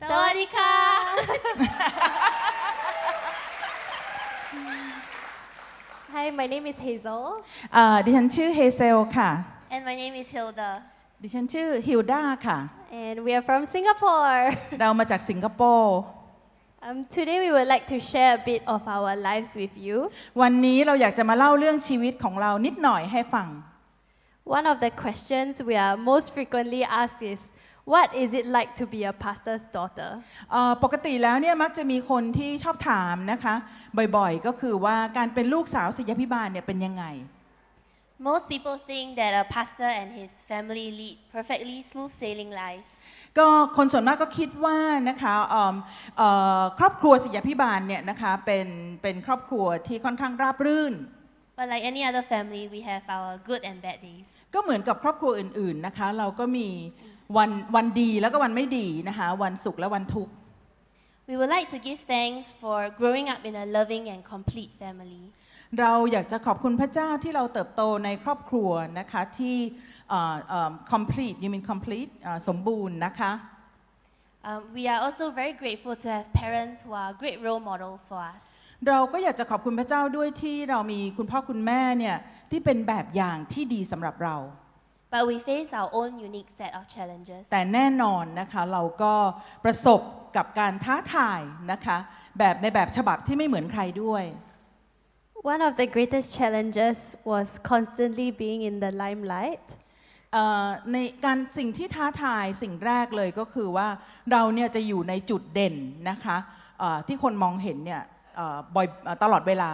สวัสดีค่ะ Hi, my name is Hazel. เอ่อดิฉันชื่อเฮเซลค่ะ and my name is Hilda ดิฉันชื่อฮิลดาค่ะ And we are from Singapore. เรามาจากสิงคโปร์ Um, today, we would like to share a bit of our lives with you. วันนี้เราอยากจะมาเล่าเรื่องชีวิตของเรานิดหน่อยให้ฟัง One of the questions we are most frequently asked is What is it like to be a pastor's daughter? เอ่อปกติแล้วเนี่ยมักจะมีคนที่ชอบถามนะคะบ่อยๆ ก็คือว่าการเป็นลูกสาวศิษยาพิบาลเนี่ยเป็นยังไง most people think that a pastor and his family lead perfectly smooth sailing lives ก็คนส่วนมากก็คิดว่านะคะเอิ่มเอ่อครอบครัวศิษยาพิบาลเนี่ยนะคะเป็นเป็นครอบครัวที่ค่อนข้างราบรื่น but like any other family we have our good and bad days ก็เหมือนกับครอบครัวอื่นๆนะคะ เราก็มี วันวันดีแล้วก็วันไม่ดีนะคะวันสุขและวันทุกข์ we would like to give thanks for growing up in a loving and complete family เราอยากจะขอบคุณพระเจ้าที่เราเติบโตในครอบครัวนะคะที่เอ่อเอิ่ม complete you mean complete เอ่อสมบูรณ์นะคะ um, we are also very grateful to have parents who are great role models for us เราก็อยากจะขอบคุณพระเจ้าด้วยที่เรามีคุณพ่อคุณแม่เนี่ยที่เป็นแบบอย่างที่ดีสำหรับเรา but we face our own unique set of challenges แต่แน่นอนนะคะเราก็ประสบกับการท้าทายนะคะแบบในแบบฉบับที่ไม่เหมือนใครด้วย One of the greatest challenges was constantly being in the limelight. เอ่อในการสิ่งที่ท้าทายสิ่งแรกเลยก็คือว่าเราเนี่ยจะอยู่ในจุดเด่นนะคะเอ่อที่คนมองเห็นเนี่ยเอ่อบ่อยเอ่อตลอดเวลา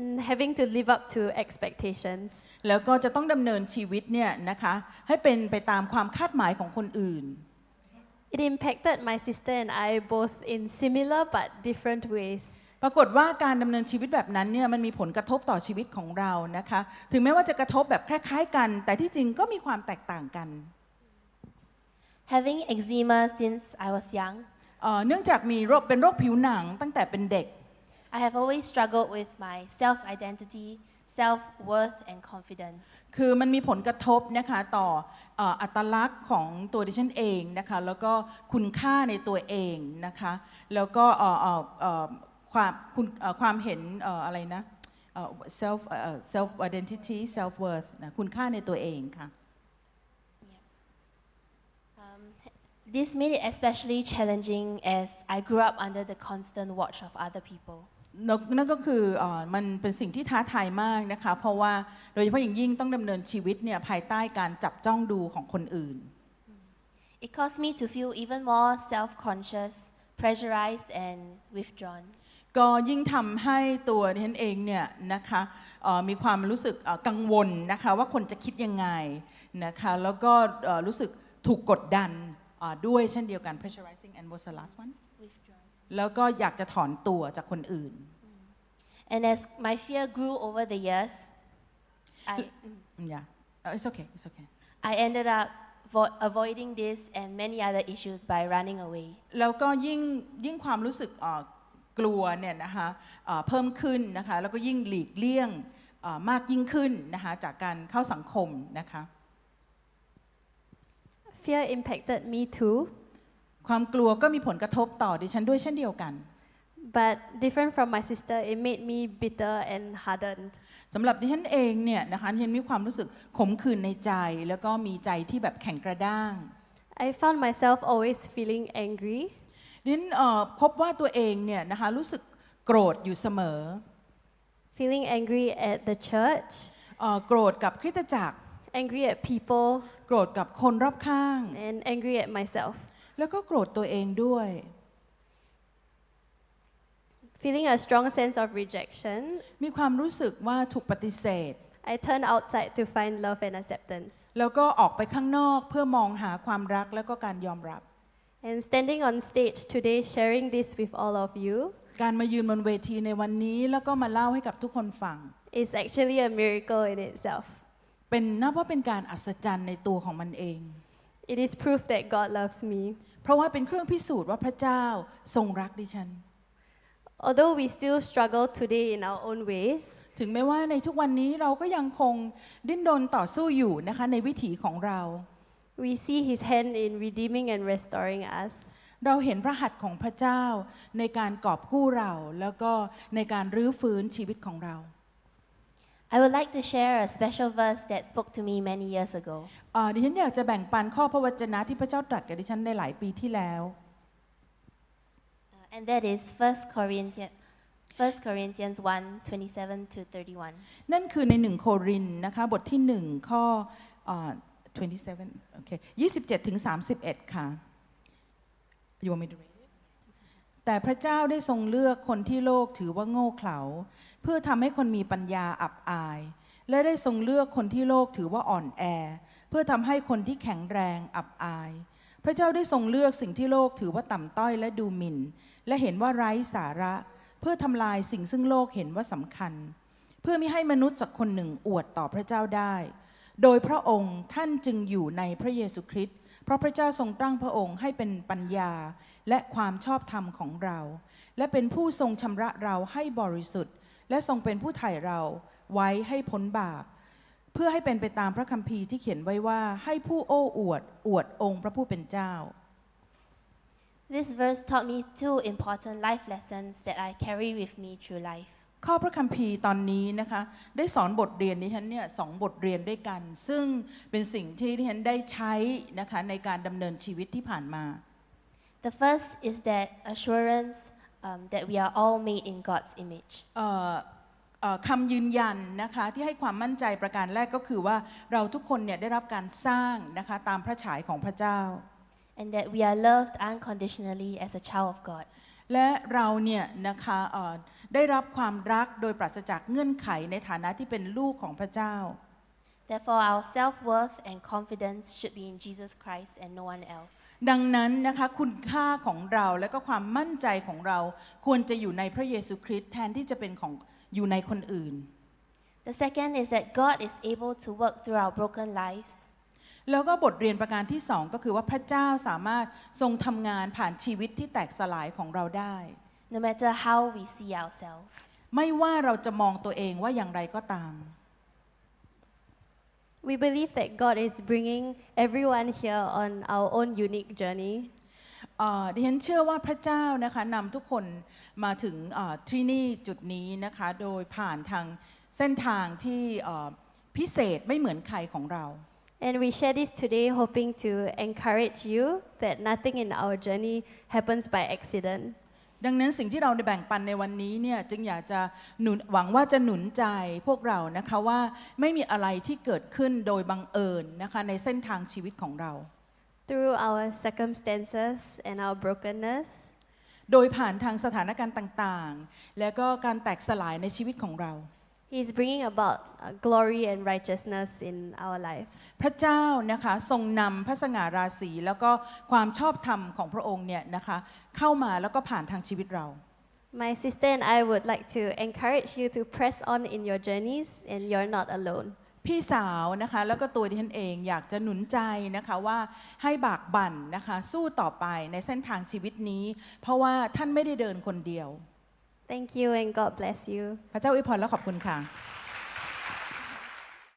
and having to live up to expectations. แล้วก็จะต้องดำเนินชีวิตเนี่ยนะคะให้เป็นไปตามความคาดหมายของคนอื่น It impacted my sister and I both in similar but different ways. ปรากฏว่าการดำเนินชีวิตแบบนั้นเนี่ยมันมีผลกระทบต่อชีวิตของเรานะคะ ถึงแม้ว่าจะกระทบแบบคล้ายๆกัน แต่ที่จริงก็มีความแตกต่างกัน having eczema since I was young เอ่อเนื่องจากมีโรคเป็นโรคผิวหนังตั้งแต่เป็นเด็ก I have always struggled with my self identity self worth and confidence คือมันมีผลกระทบนะคะต่อเอ่ออัตลักษณ์ของตัวดิฉันเองนะคะ แล้วก็คุณค่าในตัวเองนะคะ แล้วก็เอ่อเอ่อเอ่อความคุณเอ่อความเห็นเอ่ออะไรนะเอ่อ self เอ่อ self identity self worth นะคุณค่าในตัวเองค่ะ Um, this made it especially challenging as I grew up under the constant watch of other people. นกนั่นก็คือเออมันเป็นสิ่งที่ท้าทายมากนะคะ เพราะว่าโดยเฉพาะอย่างยิ่งต้องดำเนินชีวิตเนี่ยภายใต้การจับจ้องดูของคนอื่น It caused me to feel even more self conscious, pressurized, and withdrawn. ก็ยิ่งทำให้ตัวดิฉันเองเนี่ยนะคะเอ่อมีความรู้สึกเอ่อกังวลนะคะว่าคนจะคิดยังไงนะคะแล้วก็เอ่อรู้สึกถูกกดดันเอ่อด้วยเช่นเดียวกัน pressurizing and what's the last one Withdrawn. แล้วก็อยากจะถอนตัวจากคนอื่น And as my fear grew over the years, I, อืม yeah Uh, it's okay it's okay I ended up vo- avoiding this and many other issues by running away. แล้วก็ยิ่งยิ่งความรู้สึกเอ่อกลัวเนี่ยนะคะเอ่อเพิ่มขึ้นนะคะแล้วก็ยิ่งหลีกเลี่ยงเอ่อมากยิ่งขึ้นนะคะจากการเข้าสังคมนะคะ Fear impacted me too, ความกลัวก็มีผลกระทบต่อดิฉันด้วยเช่นเดียวกัน but different from my sister, it made me bitter and hardened. สำหรับดิฉันเองเนี่ยนะคะดิฉันมีความรู้สึกขมขื่นในใจ แล้วก็มีใจที่แบบแข็งกระด้าง I found myself always feeling angry, ดิฉันเอ่อพบว่าตัวเองเนี่ยนะคะรู้สึกโกรธอยู่เสมอ feeling angry at the church, เอ่อโกรธกับคริสตจักร angry at people, โกรธกับคนรอบข้าง and angry at myself. แล้วก็โกรธตัวเองด้วย Feeling a strong sense of rejection, มีความรู้สึกว่าถูกปฏิเสธ I turned outside to find love and acceptance. แล้วก็ออกไปข้างนอกเพื่อมองหาความรักแล้วก็การยอมรับ And standing on stage today, sharing this with all of you, การมายืนบนเวทีในวันนี้แล้วก็มาเล่าให้กับทุกคนฟัง is actually a miracle in itself. เป็นนับว่าเป็นการอัศจรรย์ในตัวของมันเอง It is proof that God loves me. เพราะว่าเป็นเครื่องพิสูจน์ว่าพระเจ้าทรงรักดิฉัน Although we still struggle today in our own ways, ถึงแม้ว่าในทุกวันนี้เราก็ยังคงดิ้นรนต่อสู้อยู่นะคะในวิถีของเรา we see His hand in redeeming and restoring us. เราเห็นพระหัตถ์ของพระเจ้าในการกอบกู้เรา แล้วก็ในการรื้อฟื้นชีวิตของเรา I would like to share a special verse that spoke to me many years ago. เอ่อดิฉันอยากจะแบ่งปันข้อพระวจนะที่พระเจ้าตรัสกับดิฉันในหลายปีที่แล้ว Uh, and that is 1 Corinthians, 1 Corinthians 1 27 to 31. นั่นคือในหนึ่งโครินธ์นะคะ บทที่หนึ่งข้อเอ่อ27 โอเค 27 ถึง 31 ค่ะ You want me to read it? แต่พระเจ้าได้ทรงเลือกคนที่โลกถือว่าโง่เขลา เพื่อทำให้คนมีปัญญาอับอาย และได้ทรงเลือกคนที่โลกถือว่าอ่อนแอ เพื่อทำให้คนที่แข็งแรงอับอาย พระเจ้าได้ทรงเลือกสิ่งที่โลกถือว่าต่ำต้อยและดูหมิ่น และเห็นว่าไร้สาระ เพื่อทำลายสิ่งซึ่งโลกเห็นว่าสำคัญ เพื่อไม่ให้มนุษย์สักคนหนึ่งอวดต่อพระเจ้าได้ โดยพระองค์ท่านจึงอยู่ในพระเยซูคริสต์เพราะพระเจ้าทรงตั้งพระองค์ให้เป็นปัญญาและความชอบธรรมของเรา และเป็นผู้ทรงชำระเราให้บริสุทธิ์ และทรงเป็นผู้ไถ่เราไว้ให้พ้นบาป เพื่อให้เป็นไปตามพระคัมภีร์ที่เขียนไว้ว่าให้ผู้โอ้อวด อวดองค์พระผู้เป็นเจ้า This verse taught me two important life lessons that I carry with me through life. ข้อพระคัมภีร์ตอนนี้นะคะได้สอนบทเรียนดิฉันเนี่ยสองบทเรียนด้วยกัน ซึ่งเป็นสิ่งที่ดิฉันได้ใช้นะคะในการดำเนินชีวิตที่ผ่านมา The first is that assurance um, that we are all made in God's image. เอ่อเอ่อคำยืนยันนะคะที่ให้ความมั่นใจประการแรกก็คือว่าเราทุกคนเนี่ยได้รับการสร้างนะคะตามพระฉายของพระเจ้า and that we are loved unconditionally as a child of God. และเราเนี่ยนะคะเอ่อได้รับความรักโดยปราศจากเงื่อนไขในฐานะที่เป็นลูกของพระเจ้า Therefore, our self worth and confidence should be in Jesus Christ and no one else. ดังนั้นนะคะคุณค่าของเราและก็ความมั่นใจของเราควรจะอยู่ในพระเยซูคริสต์แทนที่จะเป็นของอยู่ในคนอื่น The second is that God is able to work through our broken lives แล้วก็บทเรียนประการที่สองก็คือว่าพระเจ้าสามารถทรงทำงานผ่านชีวิตที่แตกสลายของเราได้ no matter how we see ourselves. ไม่ว่าเราจะมองตัวเองว่าอย่างไรก็ตาม We believe that God is bringing everyone here on our own unique journey. เอ่อดิฉันเชื่อว่าพระเจ้านะคะนำทุกคนมาถึงเอ่อที่นี่จุดนี้นะคะโดยผ่านทางเส้นทางที่เอ่อพิเศษไม่เหมือนใครของเรา And we share this today hoping to encourage you that nothing in our journey happens by accident. ดังนั้นสิ่งที่เราได้แบ่งปันในวันนี้เนี่ยจึงอยากจะหนุนหวังว่าจะหนุนใจพวกเรานะคะว่าไม่มีอะไรที่เกิดขึ้นโดยบังเอิญนะคะในเส้นทางชีวิตของเรา Through our circumstances and our brokenness, โดยผ่านทางสถานการณ์ต่างๆ และก็การแตกสลายในชีวิตของเรา He's bringing about uh, glory and righteousness in our lives. พระเจ้านะคะทรงนำพระสง่าราศีแล้วก็ความชอบธรรมของพระองค์เนี่ยนะคะเข้ามาแล้วก็ผ่านทางชีวิตเรา My sister and I would like to encourage you to press on in your journeys, and you're not alone. พี่สาวนะคะแล้วก็ตัวดิฉันเองอยากจะหนุนใจนะคะว่าให้บากบั่นนะคะสู้ต่อไปในเส้นทางชีวิตนี้ เพราะว่าท่านไม่ได้เดินคนเดียว Thank you, and God bless you. พระเจ้าอวยพรและขอบคุณค่ะ